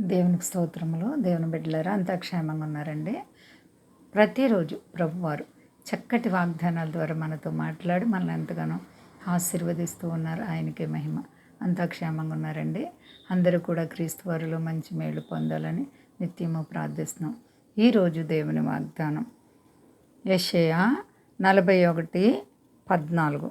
దేవునికి స్తోత్రములు. దేవుని బిడ్డలారా అంతా క్షేమంగా ఉన్నారండి. ప్రతిరోజు ప్రభువారు చక్కటి వాగ్దానాల ద్వారా మనతో మాట్లాడి మనల్ని ఎంతగానో ఆశీర్వదిస్తూ ఉన్నారు. ఆయనకే మహిమ. అంతా క్షేమంగా ఉన్నారండి. అందరూ కూడా క్రీస్తువారిలో మంచి మేలు పొందాలని నిత్యము ప్రార్థిస్తున్నాం. ఈరోజు దేవుని వాగ్దానం. యషయా నలభై ఒకటి పద్నాలుగు.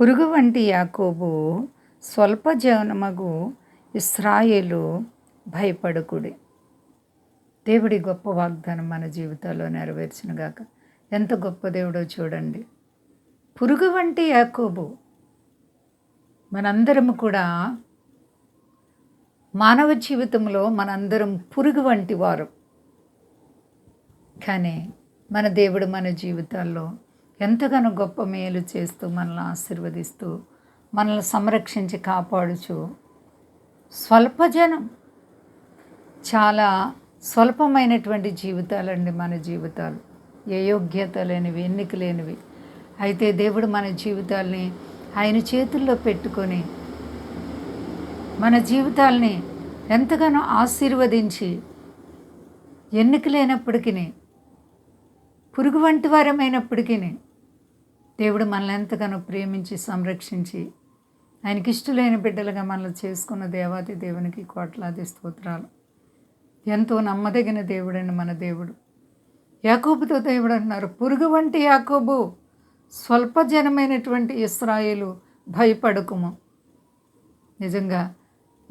పురుగు వంటి యాకోబు స్వల్ప జీవనమగు ఇస్రాయేలు భయపడకుడి. దేవుడి గొప్ప వాగ్దానం మన జీవితాల్లో నెరవేర్చినగాక ఎంత గొప్ప దేవుడో చూడండి. పురుగు వంటి యాకోబు మనందరం కూడా మానవ జీవితంలో మనందరం పురుగు వంటి వారు. కానీ మన దేవుడు మన జీవితాల్లో ఎంతగానో గొప్ప మేలు చేస్తూ మనల్ని ఆశీర్వదిస్తూ మనల్ని సంరక్షించి కాపాడుచు స్వల్పజనం చాలా స్వల్పమైనటువంటి జీవితాలండి మన జీవితాలు. ఏ యోగ్యత లేనివి ఎన్నిక లేనివి. అయితే దేవుడు మన జీవితాల్ని ఆయన చేతుల్లో పెట్టుకొని మన జీవితాల్ని ఎంతగానో ఆశీర్వదించి ఎన్నిక లేనప్పటికీ పురుగు వంటి వారమైనప్పటికీ దేవుడు మనల్ని ఎంతగానో ప్రేమించి సంరక్షించి ఆయనకి ఇష్టలేని బిడ్డలుగా మనల్ని చేసుకున్న దేవాది దేవునికి కోట్లాది స్తోత్రాలు. ఎంతో నమ్మదగిన దేవుడండి మన దేవుడు. యాకోబుతో దేవుడు అంటున్నారు పురుగు వంటి యాకోబు స్వల్ప జనమైనటువంటి ఇస్రాయేలు భయపడకుము. నిజంగా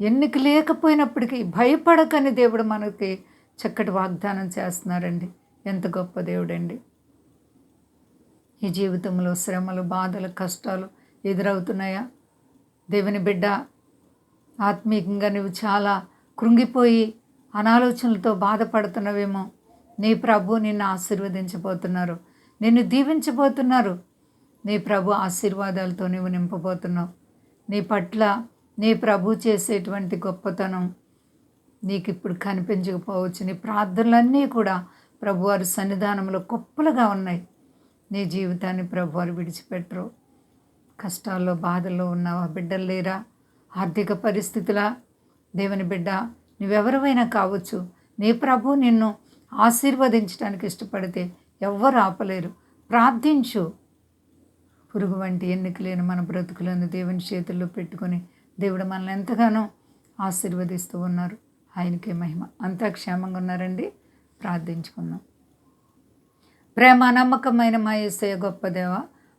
ఎన్నిక లేకపోయినప్పటికీ భయపడకని దేవుడు మనకి చక్కటి వాగ్దానం చేస్తున్నారండి. ఎంత గొప్ప దేవుడండి. ఈ జీవితంలో శ్రమలు బాధలు కష్టాలు ఎదురవుతున్నాయా? దేవుని బిడ్డ ఆత్మీయంగా నువ్వు చాలా కృంగిపోయి అనాలోచనలతో బాధపడుతున్నవేమో. నీ ప్రభు నిన్ను ఆశీర్వదించబోతున్నారు. నిన్ను దీవించబోతున్నారు. నీ ప్రభు ఆశీర్వాదాలతో నువ్వు నింపబోతున్నావు. నీ పట్ల నీ ప్రభు చేసేటువంటి గొప్పతనం నీకు ఇప్పుడు కనిపించకపోవచ్చు. నీ ప్రార్థనలన్నీ కూడా ప్రభువారి సన్నిధానంలో గొప్పలుగా ఉన్నాయి. నీ జీవితాన్ని ప్రభువారు విడిచిపెట్టరు. కష్టాల్లో బాధల్లో ఉన్నావా బిడ్డలు లేరా? ఆర్థిక పరిస్థితుల? దేవుని బిడ్డ నువ్వెవరివైనా కావచ్చు. నీ ప్రభు నిన్ను ఆశీర్వదించడానికి ఇష్టపడితే ఎవ్వరు ఆపలేరు. ప్రార్థించు. పురుగు వంటి ఎన్నిక లేని మన బ్రతుకులను దేవుని చేతుల్లో పెట్టుకొని దేవుడు మనల్ని ఎంతగానో ఆశీర్వదిస్తూ ఉన్నారు. ఆయనకే మహిమ. అంతా క్షేమంగా ఉన్నారండి. ప్రార్థించుకుందాం. ప్రేమ నమ్మకమైన మా ఏసయ గొప్ప దేవ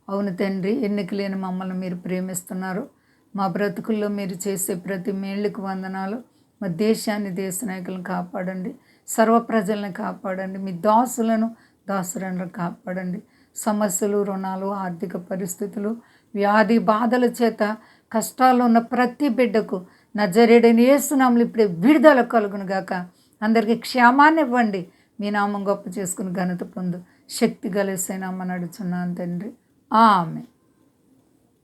అవును తండ్రి ఎన్నిక లేని మమ్మల్ని మీరు ప్రేమిస్తున్నారు. మా బ్రతుకుల్లో మీరు చేసే ప్రతి మేళ్ళకు వందనాలు. మా దేశాన్ని దేశ నాయకులను కాపాడండి. సర్వ ప్రజలను కాపాడండి. మీ దాసులను దాసులను కాపాడండి. సమస్యలు రుణాలు ఆర్థిక పరిస్థితులు వ్యాధి బాధల చేత కష్టాలు ఉన్న ప్రతి బిడ్డకు నజరేడని వేస్తున్నాములు ఇప్పుడే విడుదల కలుగును గాక. అందరికీ క్షేమాన్ని ఇవ్వండి. మీ నామం గొప్ప చేసుకుని ఘనత పొందు శక్తి కలిసేనామని అడుచున్నాను తండ్రి. ఆమె